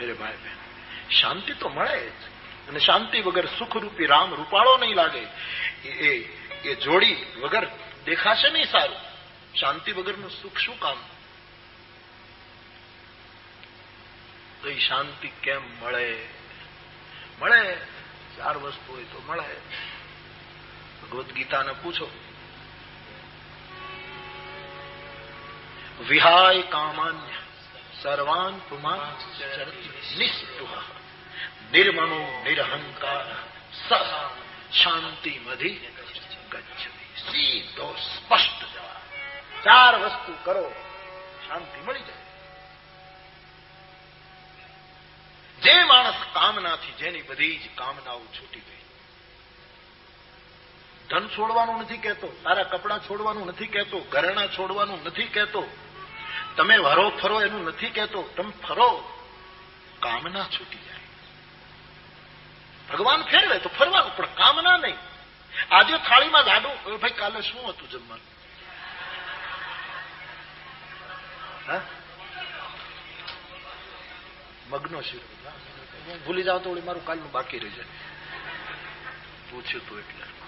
મેરે ભાઈ બહેન શાંતિ તો મળે જ અને શાંતિ વગર સુખરૂપી રામ રૂપાળો નહીં લાગે એ એ જોડી વગર દેખાશે નહીં સારું શાંતિ વગરનું સુખ શું કામ તો શાંતિ કેમ મળે મળે ચાર વસ્તુ હોય તો મળે ભગવદ્ ગીતાને પૂછો વિહાય કામાન્ય સર્વાન પુમાન નિસ્પૃહ નિરહંકાર શાંતિ મધી સીધો સ્પષ્ટ જવાબ ચાર વસ્તુ કરો શાંતિ મળી જાય જે માણસ કામનાથી જેની બધી જ કામનાઓ છૂટી ગઈ ધન છોડવાનું નથી કહેતો તારા કપડાં છોડવાનું નથી કહેતો ઘરેણા છોડવાનું નથી કહેતો તમે વરો ફરો એનું નથી કહેતો. તમે ફરો. કામના છૂટી જાય. ભગવાન ફેરવે તો ફરવાનું, પણ કામના નહીં. આજે થાળીમાં લાડુ ભાઈ, કાલે શું હતું જમવાનું? મગનો શીરો. ભૂલી જાવ તો મારું કાલનું બાકી રહી જાય. પૂછ્યું તું એટલે.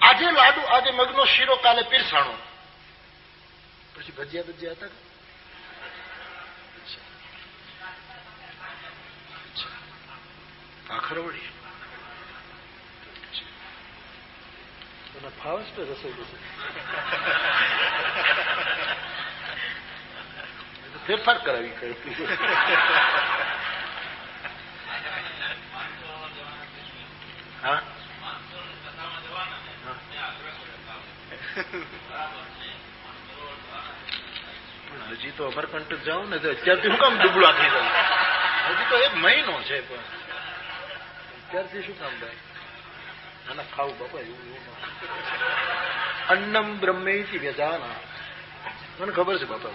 આજે લાડુ આજે મગનો શીરો કાલે પીરસાણો. પછી ભજીયા ભજીયા હતા ખરવડી તને ફાવે છે રસોઈ ફેરફાર કરાવી કઈ હા પણ હજી તો અમરકંટક જાઓ ને અત્યારથી શું કામ ડુબળા થઈ જાય હજી તો એક મહિનો છે પણ. અત્યારથી શું કામ થાય આના ખાવું બાપા, એવું એવું અન્નમ બ્રહ્મેથી વ્યજાના. મને ખબર છે બાપા.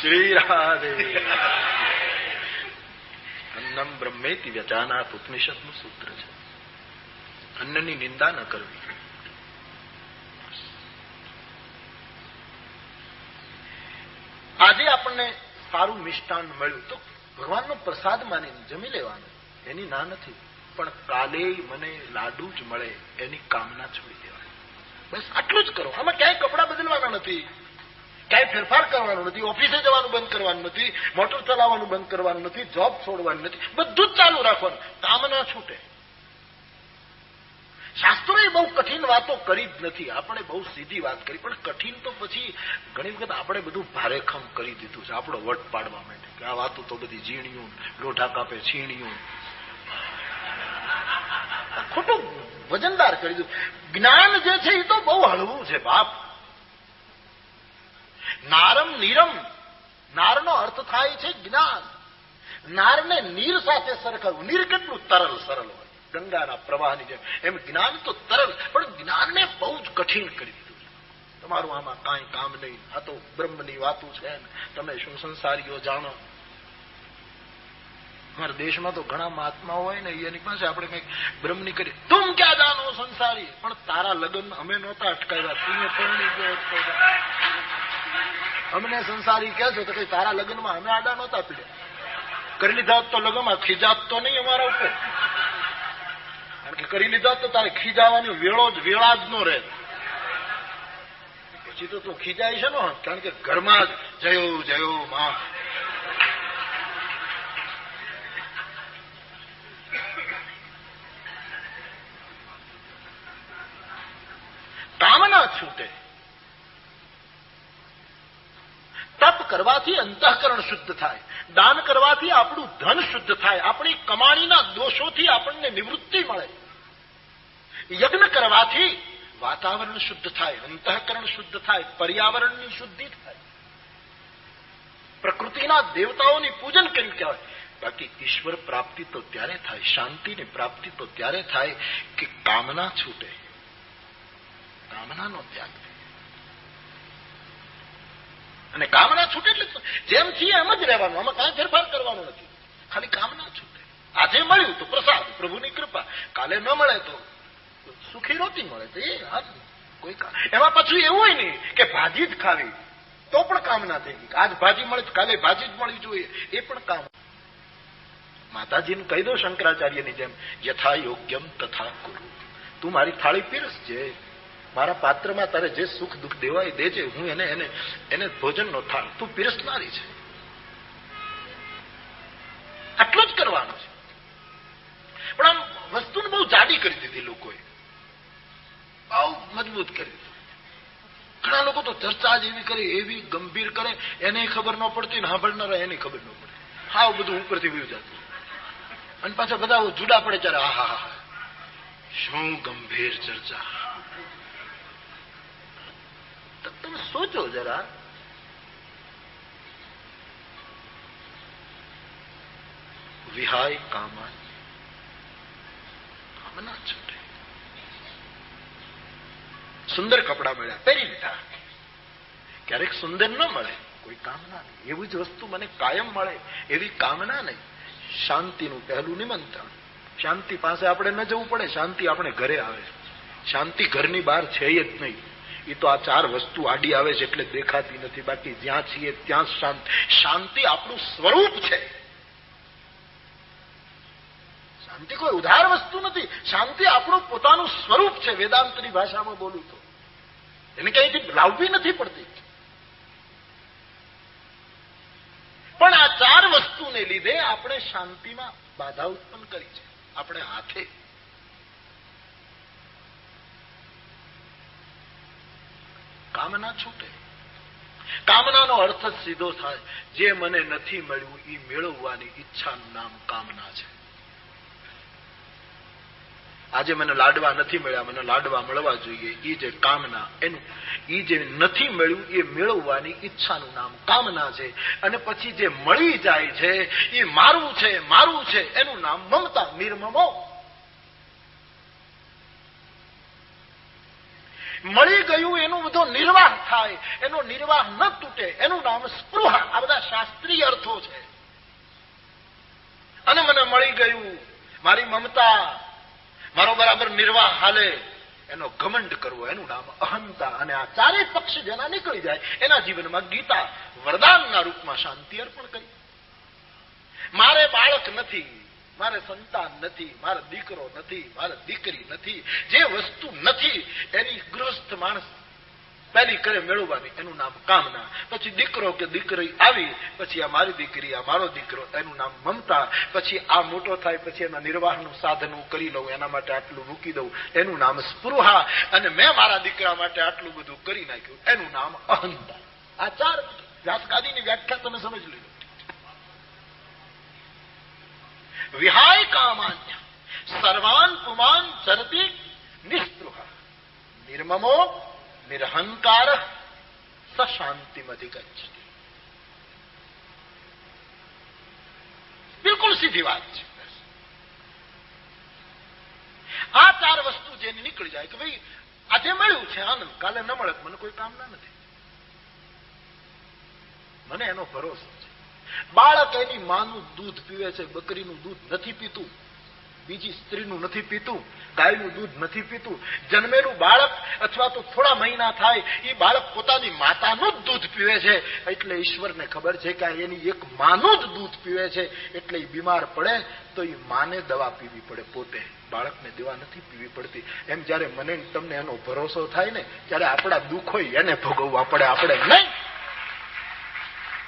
શ્રી રાધે. અન્નમ બ્રહ્મેથી વ્યજાનાથ ઉપનિષદનું સૂત્ર છે. અન્નની નિંદા ન કરવી. આજે આપણને સારું મિષ્ટાન મળ્યું. તો ભગવાનનો પ્રસાદ માની જમી લેવાનો. એની ના નથી, પણ કાલે મને લાડુ જ મળે, એની કામના છોડી દેવાની. બસ આટલું જ કરો. આમાં ક્યાંય કપડા બદલવાના નથી. ક્યાંય ફેરફાર કરવાનો નથી. ઓફિસે જવાનું બંધ કરવાનું નથી. મોટર ચલાવવાનું બંધ કરવાનું નથી. જોબ છોડવાનું નથી. બધું જ ચાલુ રાખવાનું. કામના છૂટે. શાસ્ત્રોએ બહુ કઠિન વાતો કરી જ નથી. આપણે બહુ સીધી વાત કરી. પણ કઠિન તો પછી ઘણી વખત આપણે બધું ભારેખમ કરી દીધું છે આપણો વટ પાડવા માટે કે આ વાતો તો બધી ઝીણ્યું લોઢા કાપે છીણ્યું ખોટું વજનદાર કરી દીધું. જ્ઞાન જે છે એ તો બહુ હળવું છે, બાપ. નારમ નીરમ. નારનો અર્થ થાય છે જ્ઞાન. નારને નીર સાથે સરખાવું. નીર કેટલું તરલ સરળ હોય. ગંગાના પ્રવાહની જેમ. એમ જ્ઞાન તો તરલ પણ જ્ઞાનને બહુ જ કઠિન કરી દીધું તમારું આમાં કાંઈ કામ નહીં. આ તો બ્રહ્મની વાતું છે તમે શું સંસારીઓ જાણો? અમારા દેશમાં તો ઘણા મહાત્મા હોય ને, એની પાસે આપણે કંઈક બ્રહ્મની કરી. તું ક્યાં જાણો સંસારી? પણ તારા લગ્ન અમે નહોતા અટકાવ્યા. તું પરણી અમને સંસારી કહે છે તો કઈ તારા લગ્નમાં અમે આડા નહોતા પીડ્યા. કરી લીધા તો લગ્નમાં ખીજાત તો નહીં અમારા ઉપર. કારણ કે કરી લીધા તો તારે ખીજાવાની વેળો જ, વેળા જ નો રહે. પછી તો તું ખીજાય છે ને કારણ કે ઘરમાં જ, જયો જયો, માં. કામના છૂટે. કરવાથી અંતઃકરણ શુદ્ધ થાય. દાન કરવાથી આપણું ધન શુદ્ધ થાય. આપણી કમાણીના દોષોથી આપણને નિવૃત્તિ મળે. યજ્ઞ કરવાથી વાતાવરણ શુદ્ધ થાય, અંતઃકરણ શુદ્ધ થાય, પર્યાવરણની શુદ્ધિ થાય. પ્રકૃતિના દેવતાઓની પૂજન કેમ કહેવાય? બાકી ઈશ્વર પ્રાપ્તિ તો ત્યારે થાય, શાંતિની પ્રાપ્તિ તો ત્યારે થાય કે કામના છૂટે. કામનાનો ત્યાગ. અને કામના છૂટે એટલે જેમ છીએ એમ જ રહેવાનું. આમાં કાંઈ ફેરફાર કરવાનો નથી. ખાલી કામના છૂટે. આજે મળ્યું તો પ્રસાદ, પ્રભુની કૃપા. કાલે ન મળે તો સુખી રોતી મળે તો એ કોઈ એમાં પાછું એવું હોય નહીં કે ભાજી જ ખાવી, તો પણ કામના થઈ ગઈ. આજ ભાજી મળે કાલે ભાજી જ મળવી જોઈએ. એ પણ કામ. માતાજીને કહી દો શંકરાચાર્યની જેમ યથા યોગ્યમ તથા કુરુ. તું મારી થાળી પીરસજે. મારા પાત્રમાં તારે જે સુખ દુઃખ દેવાય દેજે, હું એને એને એને ભોજનનો થાળ. તું પીરસનારી છે. આટલું જ કરવાનું છે. પણ આમ વસ્તુને બહુ જાડી કરી દીધી લોકોએ. બહુ મજબૂત કરી ઘણા લોકો તો ચર્ચા જ એવી કરે, એવી ગંભીર કરે, એને ખબર ન પડતી ને સાંભળનારા એને ખબર ન પડે. હાવ બધું ઉપરથી વ્યુ જતું. અને પાછા બધા જુડા પડે ત્યારે આ હા હા શું ગંભીર ચર્ચા. તમે સોચો જરા. વિહાય કામા કામના છૂટે સુંદર કપડા મળ્યા, પહેરી લીધા. ક્યારેક સુંદર ન મળે, કોઈ કામના નહીં. એવી જ વસ્તુ મને કાયમ મળે, એવી કામના નહીં. શાંતિનું પહેલું નિમંત્રણ. શાંતિ પાસે આપણે ન જવું પડે, શાંતિ આપણે ઘરે આવે. શાંતિ ઘરની બહાર છે જ નહીં. એ તો આ ચાર વસ્તુ આડી આવે છે એટલે દેખાતી નથી. બાકી જ્યાં છીએ ત્યાં શાંતિ. શાંતિ આપણું સ્વરૂપ છે. શાંતિ કોઈ ઉધાર વસ્તુ નથી. શાંતિ આપણું પોતાનું સ્વરૂપ છે. વેદાંતની ભાષામાં બોલું તો. એને ક્યાંયથી લાવવી નથી પડતી. પણ આ ચાર વસ્તુને લીધે આપણે શાંતિમાં બાધા ઉત્પન્ન કરી છે. આપણે હાથે કામના છૂટે. કામનાનો અર્થ સીધો થાય. જે મને નથી મળ્યું એ મેળવવાની ઈચ્છાનું નામ કામના છે. આજે મને લાડવા નથી મળ્યા, મને લાડવા મળવા જોઈએ. એ જે કામના, એનું એ જે નથી મળ્યું એ મેળવવાની ઈચ્છાનું નામ કામના છે. અને પછી જે મળી જાય છે એ મારું છે મારું છે, એનું નામ મમતા નિર્મમો. મળી ગયું, એનું બધો નિર્વાહ થાય, એનો નિર્વાહ ન તૂટે, એનું નામ સ્પૃહા. આ બધા શાસ્ત્રીય અર્થો છે. અને મને મળી ગયું, મારી મમતા, મારો બરાબર નિર્વાહ હાલે, એનો ઘમંડ કરવો, એનું નામ અહંતા. અને આ ચારેય પક્ષ જેના નીકળી જાય, એના જીવનમાં ગીતા, વરદાનના રૂપમાં શાંતિ અર્પણ કરી. મારે બાળક નથી મારે સંતાન નથી, મારે દીકરો નથી, મારે દીકરી નથી, જે વસ્તુ નથી, એની ગૃહસ્થ માણસ પહેલી કરે મેળવવાની, એનું નામ કામના. પછી દીકરો કે દીકરી આવી, પછી આ મારી દીકરી, આ મારો દીકરો, એનું નામ મમતા, પછી આ મોટો થાય, પછી એના નિર્વાહનું સાધન હું કરી લઉં, એના માટે આટલું મૂકી દઉં, એનું નામ સ્પૃહા, અને મેં મારા દીકરા માટે આટલું બધું કરી નાખ્યું, એનું નામ અહંતા આ ચાર વ્યાસગાદીની વ્યાખ્યા તમે સમજ લીધો વિહાય કામાન્ય સર્વાન પુમાન ચરતી નિસ્પૃહ નિર્મમો નિરહંકાર સશાંતિમધિગચ્છતિ બિલકુલ સીધી વાત છે આ ચાર વસ્તુ જેની નીકળી જાય કે ભાઈ આજે મળ્યું છે આનંદ કાલે ન મળે મને કોઈ કામના નથી મને એનો ભરોસો છે બાળક એની માનું દૂધ પીવે છે, બકરીનું દૂધ નથી પીતું. બીજી સ્ત્રીનું નથી પીતું, ગાયનું દૂધ નથી પીતું. જન્મેલું બાળક અથવા તો થોડા મહિના થાય, એ બાળક પોતાની માતાનું જ દૂધ પીવે છે. એટલે ઈશ્વરને ખબર છે કે એની એક માનું જ દૂધ પીવે છે. એટલે એ બીમાર પડે તો એ માને દવા પીવી પડે પોતે. બાળકને દવા નથી પીવી પડતી. એમ જયારે મને તમને એનો ભરોસો થાય ને, ત્યારે આપણા દુઃખ હોય એને ભોગવવા પડે. આપણે નહીં.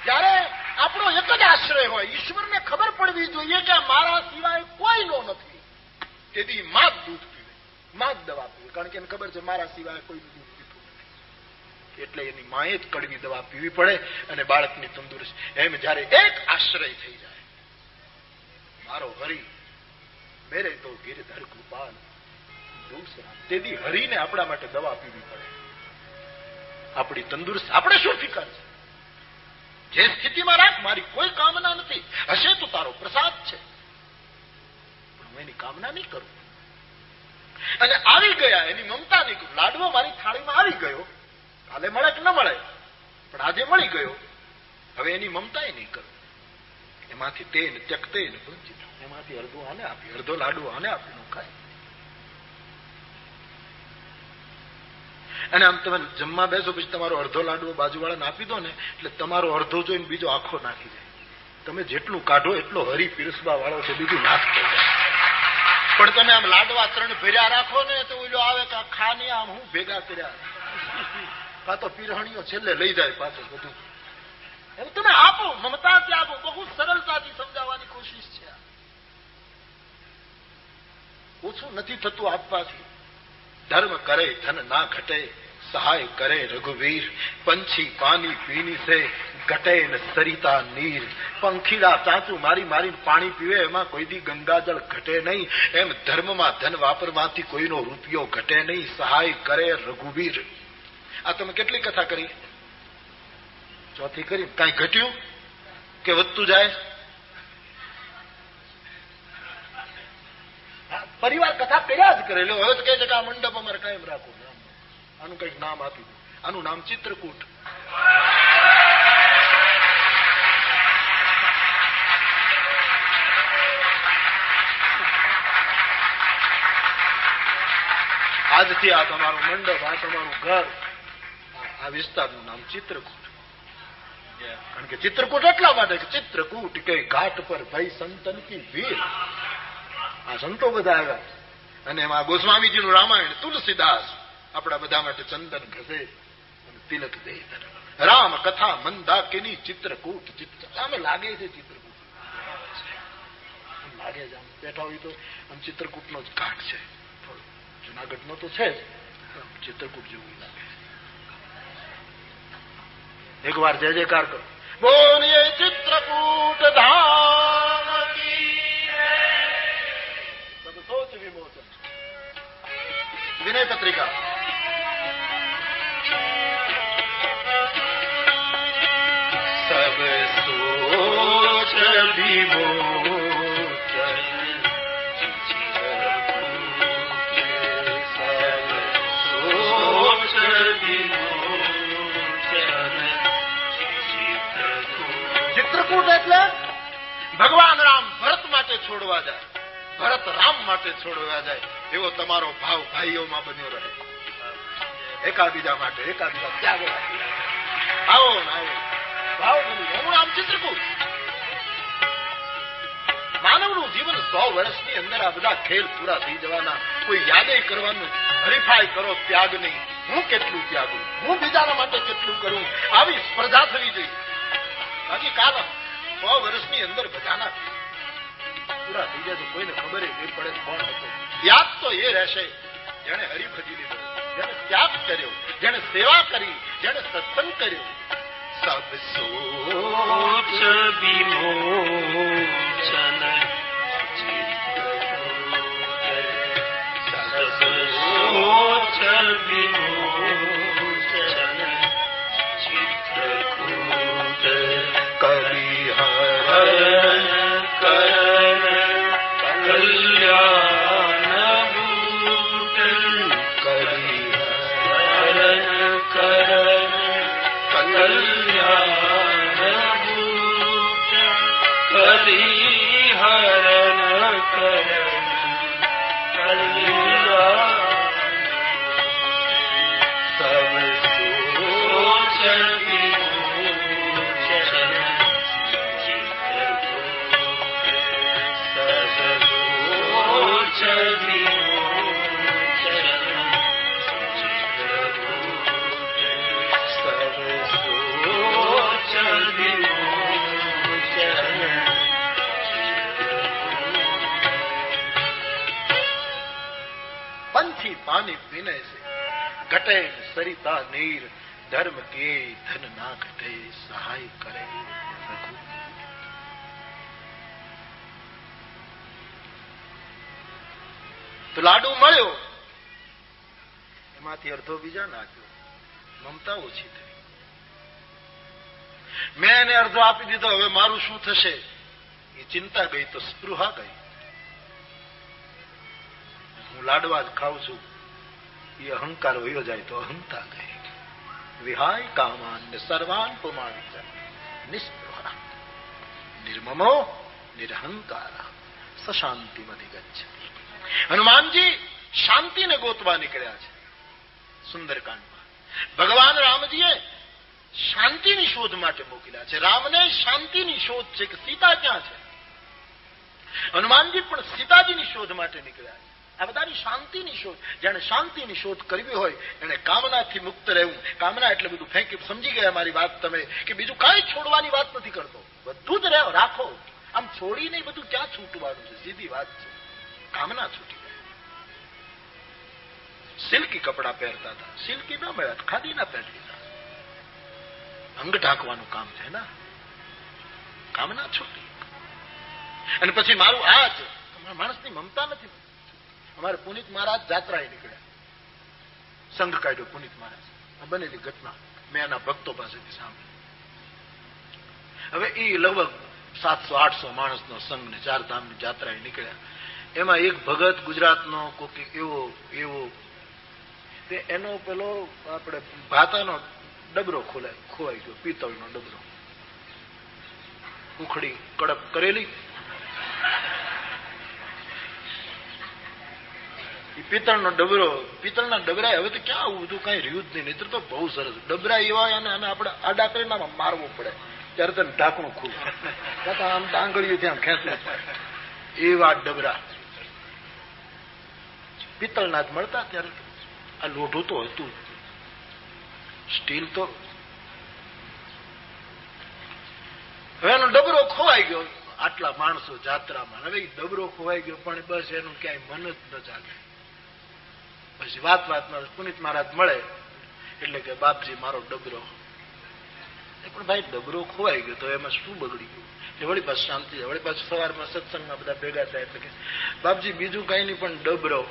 ત્યારે આપણો એક જ આશ્રય હોય. ઈશ્વરને ખબર પડવી જોઈએ કે મારા સિવાય કોઈનો નથી. તેથી માં જ દૂધ પીવે. માં જ દવા પીવે. કારણ કે એને ખબર છે મારા સિવાય કોઈનું દૂધ પીતું નથી. એટલે એની માએ જ કડવી દવા પીવી પડે અને બાળકની તંદુરસ્ત. એમ જયારે એક આશ્રય થઈ જાય. મારો હરી મેરે તો ગિરધર કૃપાલ દૂસરા. તેથી હરીને આપણા માટે દવા પીવી પડે. આપણી તંદુરસ્ત. આપણે શું ફિકર છે? જે સ્થિતિમાં રાખ, મારી કોઈ કામના નથી. હશે તો તારો પ્રસાદ છે. પણ હું એની કામના નહીં કરું. અને આવી ગયા, એની મમતા નહીં કરું લાડવો મારી થાળીમાં આવી ગયો. કાલે મળે કે ન મળે? પણ આજે મળી ગયો. હવે એની મમતા નહીં કરું. એમાંથી તે ને ત્યક્તે ને વંચિત એમાંથી અડધો આને આપી, અડધો લાડવો આને આપીને ખાય. અને આમ તમે જમવા બેસો, પછી તમારો અડધો લાડવો બાજુવાળાને આપી દો ને, એટલે તમારો અડધો જોઈને બીજો આખો નાખી જાય તમે જેટલું કાઢો એટલો હરી પીરસવા વાળો છે, બીજું નાશ થઈ જાય. પણ તમે આમ લાડવા ત્રણ ભેર્યા રાખો ને, તો ઓલો આવે કે ખાને આમ હું ભેગા કર્યા. કાં પીરહણીઓ છેલ્લે લઈ જાય પાછું બધું. એમ તમે આપો, મમતાથી આપો, બહુ સરળતાથી સમજાવવાની કોશિશ છે ઓછું નથી થતું આપવાથી. ધર્મ કરે, ધન ના ઘટે, સહાય કરે રઘુવીર, પંછી પાણી પીની સે, ઘટે ને સરિતા નીર. પંખીડા ચાંચું મારી મારી પાણી પીવે, એમાં કોઈ દી ગંગાજળ ઘટે નહીં. એમ ધર્મમાં ધન વાપરવાથી કોઈનો રૂપિયો ઘટે નહીં. સહાય કરે રઘુવીર. આ તમે કેટલી કથા કરી? ચોથી કરી? કાંઈ ઘટ્યું? કે વધતું જાય? પરિવાર કથા પેલા જ કરેલો હવે તો કહે છે કે આ મંડપ અમારે કાયમ રાખો આનું કંઈક નામ આપી આનું નામ ચિત્રકૂટ. આજથી આ તમારું મંડપ, આ તમારું ઘર, આ વિસ્તારનું નામ ચિત્રકૂટ. કારણ કે ચિત્રકૂટ એટલા માટે ચિત્રકૂટ કે ઘાટ પર ભાઈ સંતન કી વીર. આ સંતો બધા આવ્યા. અને એમાં ગોસ્વામીજીનું રામાયણ, તુલસીદાસ, આપણા બધા માટે ચંદન ઘસે તિલક દે રામ કથા મંદાકિની ચિત્રકૂટ ચિત્ર. સામે લાગે છે ચિત્રકૂટ. લાગે છે. આમ બેઠા હોય તો આમ ચિત્રકૂટનો જ ઘાટ છે. જુનાગઢનો તો છે જ. ચિત્રકૂટ જેવું લાગે એક વાર જય જયકાર કરો. બોલીએ ચિત્રકૂટ ધામ. વિનય પત્રિકા સબ સોચ વિમોચન ચિત્રકૂટ એટલે ભગવાન રામ ભરત માટે છોડવા જાય, ભરત રામ માટે છોડવા જાય. એવો તમારો ભાવ ભાઈઓમાં બન્યો રહે. એકાબીજા માટે એકાબીજા ત્યાગ આવો આવો. ભાવ બની નામ ચિત્રકૂટ. માનવનું જીવન સો વર્ષની અંદર આ બધા ખેલ પૂરા થઈ જવાના. કોઈ યાદે કરવાનું, હરીફાઈ કરો ત્યાગ નહીં. હું કેટલું ત્યાગું? હું બીજાના માટે કેટલું કરું? આવી સ્પર્ધા થવી જોઈએ. બાકી કાલ સો વર્ષની અંદર બધાના પૂરા થઈ જાય તો કોઈને ખબર નહીં પડે કોણ હતો. યાદ તો એ રહેશે જેને હરિભજી લીધો જેને ત્યાગ કર્યો જેને સેવા કરી જેને સત્સંગ કર્યો. સબ સોચ વિમોચન સોચ વિમોચન ચિત્રકૂટ કરી હરણ हरण करण कली ઘટે સરિતા નીર ધર્મ કે ધન ના ઘટે સહાય કરે તો લાડુ મળ્યો એમાંથી અડધો બીજા નાખ્યો મમતા ઓછી થઈ. મેં એને અડધો આપી દીધો, હવે મારું શું થશે? એ ચિંતા ગઈ તો સ્પૃહા ગઈ. હું લાડવા જ ખાઉં છું. એ અહંકાર વયો જાય તો અહંતા ગઈ વિહાય કામાન સર્વાન પુમાન નિસ્પૃહા નિર્મમો નિરહંકાર સશાંતિમધિ ગચ્છતિ હનુમાનજી શાંતિને ગોતવા નીકળ્યા છે સુંદરકાંડમાં ભગવાન રામજીએ શાંતિની શોધ માટે મોકલ્યા છે રામને શાંતિની શોધ છે કે સીતા ક્યાં છે હનુમાનજી પણ સીતાજીની શોધ માટે નીકળ્યા છે આ બધાની શાંતિની શોધ. જેને શાંતિની શોધ કરવી હોય એને કામનાથી મુક્ત રહેવું. કામના એટલે બધું ફેંકી, સમજી ગયા મારી વાત તમે, કે બીજું કાંઈ છોડવાની વાત નથી કરતો. બધું જ રહ્યો રાખો. આમ છોડીને બધું ક્યાં છૂટવાનું છે? સીધી વાત છે. કામના છૂટી જાય. સિલ્કી કપડા પહેરતા હતા. સિલ્કી ન મળ્યા, ખાદીના પહેરી લીધા. અંગ ઢાંકવાનું કામ છે ને? કામના છૂટી. અને પછી મારું આ જ. માણસની મમતા નથી. અમારે પુનિત મહારાજ જાત્રાએ નીકળ્યા. સંઘ કાઢ્યો પુનિત મહારાજ. આ બનેલી ઘટના મેં એના ભક્તો પાસેથી સાંભળી. હવે એ લગભગ સાતસો, આઠસો માણસનો સંઘ ને ચાર ધામની જાત્રાએ નીકળ્યા. એમાં એક ભગત ગુજરાતનો કોકી એવો એવો. તે એનો પેલો આપણે ભાતાનો ડબરો ખોલાય, ખોવાઈ ગયો, પિત્તળનો ડબરો. ઉખડી, કડક કરેલી. એ પિત્તળનો ડબરો પિત્તળના ડબરા હવે તો ક્યાં આવું બધું કઈ રહ્યું જ નહીં. નહીતર તો બહુ સરસ. ડબરા એવા અને આને આપણે આડા કરીને આમાં મારવું પડે. ત્યારે તને ઢાંકણું ખુલે. આમ ડાંગળીયું ત્યાં ખેંચવું પડે. એવા ડબરા પિત્તળના જ મળતા ત્યારે આ લોઢું તો હતું સ્ટીલ તો. હવે એનો ડબરો ખોવાઈ ગયો. આટલા માણસો જાત્રામાં. હવે ડબરો ખોવાઈ ગયો, પણ બસ એનું ક્યાંય મન જ ન ચાલે. પછી વાત વાતમાં પુનિત મહારાજ મળે, એટલે કે બાપજી, મારો ડબરો. પણ ભાઈ ડબરો ખોવાઈ ગયો તો એમાં શું બગડી ગયું? વળી પાછું શાંતિ વળી પાછું સવારમાં સત્સંગમાં બધા ભેગા થાય એટલે કે, બાપજી, બીજું કઈ નહીં, પણ ડબરો.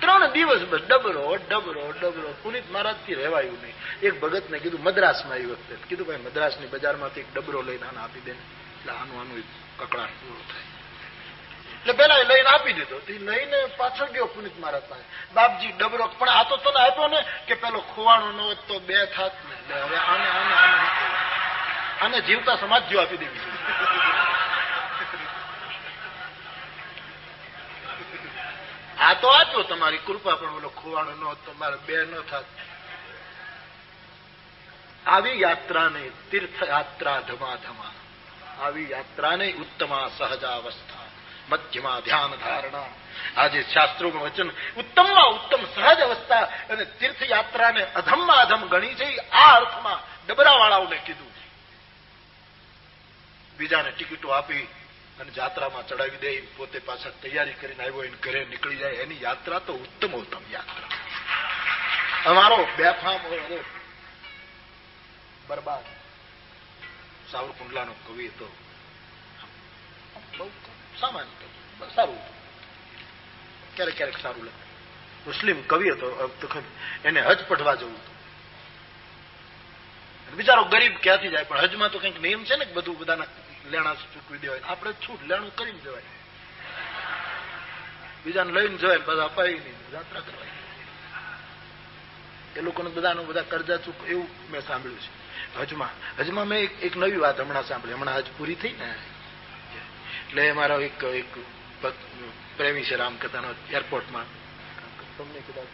ત્રણ દિવસ બસ ડબરો ડબરો ડબરો. પુનિત મહારાજથી રહેવાયું નહીં. એક ભગત ને કીધું, મદ્રાસમાં આવી વખતે. કીધું, ભાઈ, મદ્રાસની બજારમાંથી એક ડબરો લઈને આને આપી દે. એટલે આનું આનું કકડાટ પૂરો થાય. એટલે પેલા લઈને આપી દીધો. તો લઈને પાછળ ગયો પુનિત મહારાજ પાસે. બાપજી ડબરો પણ આ તો તને આપ્યો ને કે પેલો ખોવાણો ન હોત તો બે થાત ને. હવે આને આને આને આને જીવતા સમાજ જો આપી દેવી આ તો આપ્યો તમારી કૃપા, પણ ઓલો ખોવાણો ન હોત તો મારે બે ન થાત. આવી યાત્રાને તીર્થ યાત્રા ધમા ધમા. આવી યાત્રાને ઉત્તમા સહજાવસ્થા. મધ્યમાં ધ્યાન ધારણા આજે શાસ્ત્રોમાં વચન ઉત્તમમાં ઉત્તમ સહજ અવસ્થા અને તીર્થયાત્રાને અધમમાં અધમ ગણી છે આ અર્થમાં ડબરાવાળાઓને કીધું બીજાને ટિકિટો આપી અને જાત્રામાં ચડાવી દે પોતે પાછા તૈયારી કરીને આવ્યો એને ઘરે નીકળી જાય. એની યાત્રા તો ઉત્તમ ઉત્તમ યાત્રા. અમારો બેફામ બરબાદ. સાવરકુંડલાનો કવિ હતો. સામાન્ય. સારું. ક્યારેક ક્યારેક સારું લાગે. મુસ્લિમ કવિ હતો. એને હજ પઢવા જવું હતું. બિચારો ગરીબ ક્યાંથી જાય? પણ હજમાં તો કંઈક નિયમ છે ને બધું બધાના લેણા ચૂકવી દેવાય. આપણે છૂટ લેણું કરીને જવાય. બીજાને લઈને જવાય બધા અપાય નહીં. યાત્રા કરવાય એ લોકોને બધાનું બધા કરજા ચૂક, એવું મેં સાંભળ્યું છે. હજમાં હજમાં મેં એક નવી વાત હમણાં સાંભળી. હમણાં હજ પૂરી થઈ ને. એટલે મારો એક એક પ્રેમી છે રામકથાનો એરપોર્ટમાં. તમને કદાચ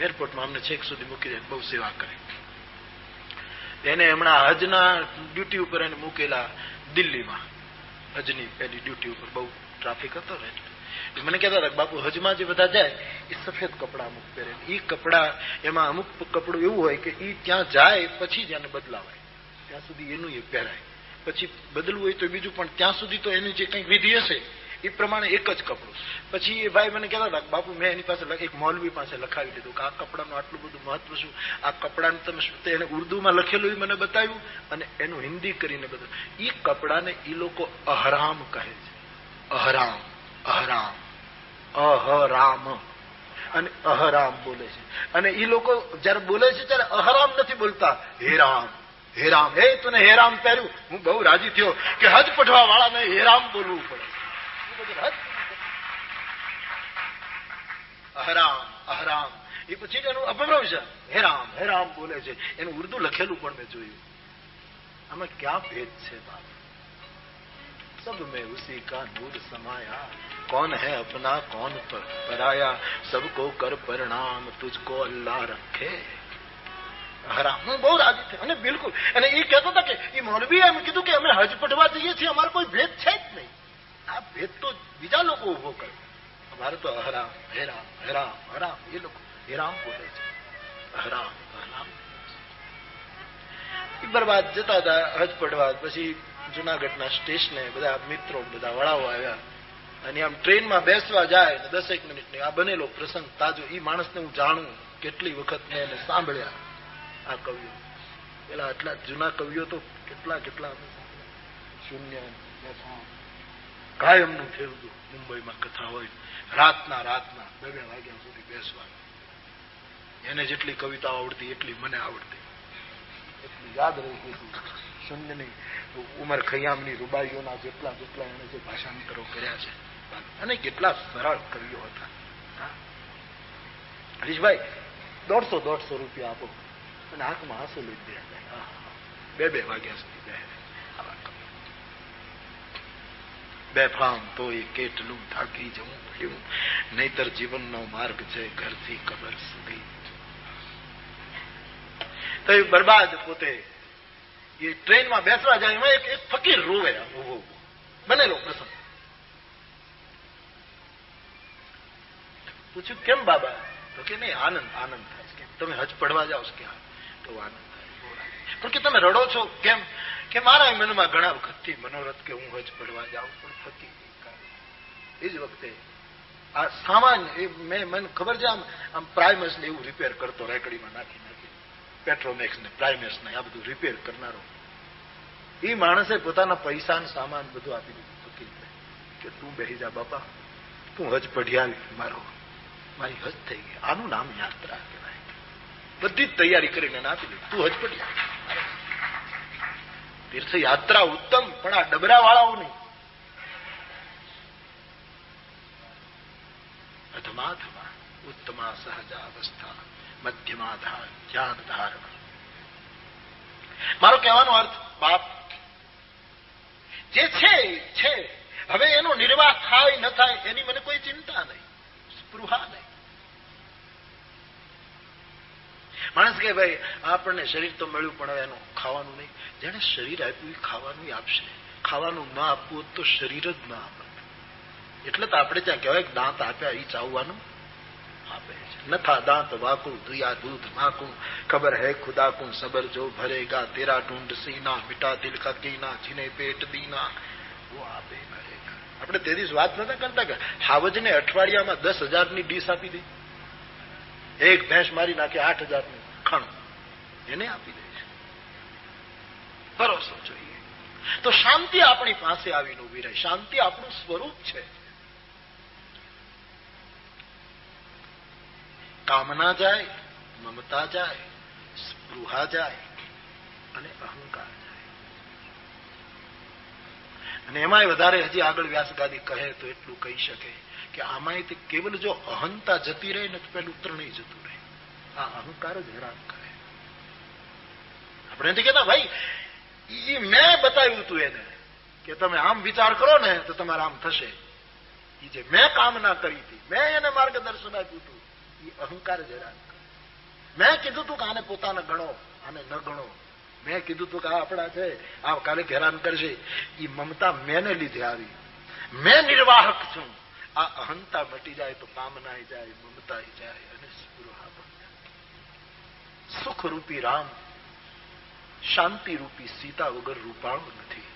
એરપોર્ટમાં અમને છેક સુધી મૂકી દે, બહુ સેવા કરે. એને હમણાં હજના ડ્યુટી ઉપર એને મૂકેલા દિલ્હીમાં. હજની પેલી ડ્યુટી ઉપર બહુ ટ્રાફિક હતો ને એટલે. મને કહેતા હતા, બાપુ, હજમાં જે બધા જાય, એ સફેદ કપડા અમુક પહેરે એ કપડા, એમાં અમુક કપડું એવું હોય કે એ ત્યાં જાય, પછી જ એને બદલાવાય. ત્યાં સુધી એનું એ પહેરાય. પછી બદલવું હોય તો બીજું, પણ ત્યાં સુધી તો એની જે કંઈક વિધિ હશે, એ પ્રમાણે એક જ કપડું. પછી એ ભાઈ મને કહેતા હતા બાપુ, મેં એની પાસે એક મૌલવી પાસે લખાવી દીધું કે, આ કપડાનું આટલું બધું મહત્વ શું? આ કપડાને તમે શું એને ઉર્દુમાં લખેલું મને બતાવ્યું અને એનું હિન્દી કરીને બધું. એ કપડાને એ લોકો અહરામ કહે છે. અહરામ અહરામ અહરામ. અને અહરામ બોલે છે. અને એ લોકો જયારે બોલે છે, ત્યારે અહરામ નથી બોલતા, હેરામ. હેરામ હે તને હેરામ પહેર્યું હું બહુ રાજી થયો કે હજ પઢવા વાળાને હેરામ બોલવું પડે એ બધું હજ અહરામ અહરામ એ પછી એનું અપભ્રમ છે હેરામ હેરામ બોલે છે એનું ઉર્દુ લખેલું પણ મેં જોયું આમાં ક્યાં ભેદ છે બાપ सब में उसी का नूर समाया कौन है अपना कौन पर पराया सबको कर परिणाम तुझको अल्लाह रखे હરામ હું બહુ રાજી થયો. અને બિલકુલ. અને એ કહેતો હતો કે એ મૌલવી એમ કીધું કે અમે હજ પઢવા જઈએ છીએ, અમારો કોઈ ભેદ છે જ નહીં. આ ભેદ તો બીજા લોકો ઊભો કરે. અમારે તો હરામ, હેરામ હેરામ, હરામ. એ લોકો હેરામ બોલે છે. હરામ હરામ. બરબાદ જતા હતા હજ પડવા પછી જુનાગઢના સ્ટેશને બધા મિત્રો, બધા વડાઓ આવ્યા. અને આમ ટ્રેનમાં બેસવા જાય દસેક મિનિટની આ બનેલો પ્રસંગ તાજો. એ માણસને હું જાણું કેટલી વખત મેં એને સાંભળ્યા. આ કવિઓ. પેલા આટલા જૂના કવિઓ તો કેટલા કેટલા શૂન્ય કાયમનું ફેરવું મુંબઈમાં કથા હોય. રાતના રાતના બે વાગ્યા સુધી બેસવાનું. એને જેટલી કવિતા આવડતી એટલી મને આવડતી. એટલી યાદ રહી શૂન્યની ઉમર ખયામની રૂબાઈઓના જેટલા જેટલા એને જે ભાષાંતરો કર્યા છે. અને કેટલા સરળ કવિઓ હતા. હરીશભાઈ, દોઢસો દોઢસો રૂપિયા આપો. અને આંખમાં આંસુ લઈ દે હા. બે બે વાગ્યા સુધી બે. આવા કવિઓ. બેફામ તો એ કેટલું થાકી જવું પડ્યું. નહીતર જીવનનો માર્ગ છે ઘરથી કબર સુધી. તો એ બરબાદ પોતે. એ ટ્રેનમાં બેસવા જાય એમાં એક એક ફકીર રોવે. આમ ઊભો ઊભો બનેલો પ્રસંગ. પૂછ્યું, કેમ બાબા? તો કે, નહીં, આનંદ આનંદ થાય છે. કેમ? તમે હજ પડવા જાઓ છો કે હા પણ કે તમે રડો છો? કેમ? કે મારા મનમાં ઘણા વખતથી મનોરથ કે હું હજ પડવા જાઉં પણ થતી એ જ વખતે આ સામાન મેં મને ખબર છે આમ આમ પ્રાઇમસ ને એવું રિપેર કરતો રેકડીમાં નાખી નાખી. પેટ્રોમેક્સ ને પ્રાઇમસ ને, આ બધું રિપેર કરનારો. એ માણસે પોતાના પૈસા ને સામાન બધું આપી દીધું. કે તું બેહી જા બાપા. તું હજ પઢિયાવી મારો. મારી હજ થઈ ગઈ. આનું નામ યાત્રા કહેવાય બધી જ તૈયારી કરીને નાખી દીધી. તું હજ પઢી આવી ઉત્તમ, પણ આ ડબરા વાળાઓની અધમાધમા ઉત્તમા સહજા અવસ્થા મધ્યમાધા જ્ઞાન ધારણ. મારો કહેવાનો અર્થ, બાપ, જે છે છે. હવે એનો નિર્વાહ થાય, ન થાય, એની મને કોઈ ચિંતા નહીં. સ્પૃહા નહીં. માણસ કે ભાઈ, આપણને શરીર તો મળ્યું પણ હવે એનું ખાવાનું નહીં. જેને શરીર આપ્યું એ ખાવાનું આપશે. ખાવાનું ના આપવું તો શરીર જ ના આપે એટલે તો આપણે ત્યાં કહેવાય દાંત આપ્યા એ ચાવવાનું આપે છે. નથા દાંત વાકું દુયા દૂધ માકું ખબર હે ખુદા કું સબર જો ભરેગા, તેરા ઢૂંઢ સીના, મીઠા દિલ કા કીના જીને પેટ દીના. વો આપે ભરેગા આપણે તે દિવસ વાત નતા કરતા કે હાવજને અઠવાડિયામાં દસ હજારની ડીશ આપી દે. એક ભેંસ મારી નાખે આઠ હજારનું. ખાણું એને આપી દે છે. ભરોસો જોઈએ. તો શાંતિ આપણી પાસે આવીને ઊભી રહે. શાંતિ આપણું સ્વરૂપ છે. કામના જાય, મમતા જાય, સ્પૃહા જાય અને અહંકાર જાય. અને એમાંય વધારે હજી આગળ વ્યાસગાદી કહે તો એટલું કહી શકે કે આમાંય તે કેવલ જો અહંતા જતી રહે ને તો પેલું ત્રણેય જતું રહે. આ અહંકાર જ હેરાન કરે. આપણે નથી કહેતા, ભાઈ એ મેં બતાવ્યું હતું એને કે તમે આમ વિચાર કરો ને તો તમારે આમ થશે. એ જે મેં કામના કરી હતી, મેં એને માર્ગદર્શન આપ્યું હતું એ અહંકાર જ હેરાન કરે. મેં કીધું તું કે આને પોતાને ગણો, આને ન ગણો. મેં કીધું તું કે આ આપણા છે, આ કાલે હેરાન કરશે. એ મમતા મેને લીધે આવી. મેં નિર્વાહક છું. આ અહંતા મટી જાય તો કામના જાય મમતા જાય અને સ્પૃહા પણ જાય સુખ રૂપી રામ શાંતિ રૂપી સીતા વગર રૂપાળું નથી.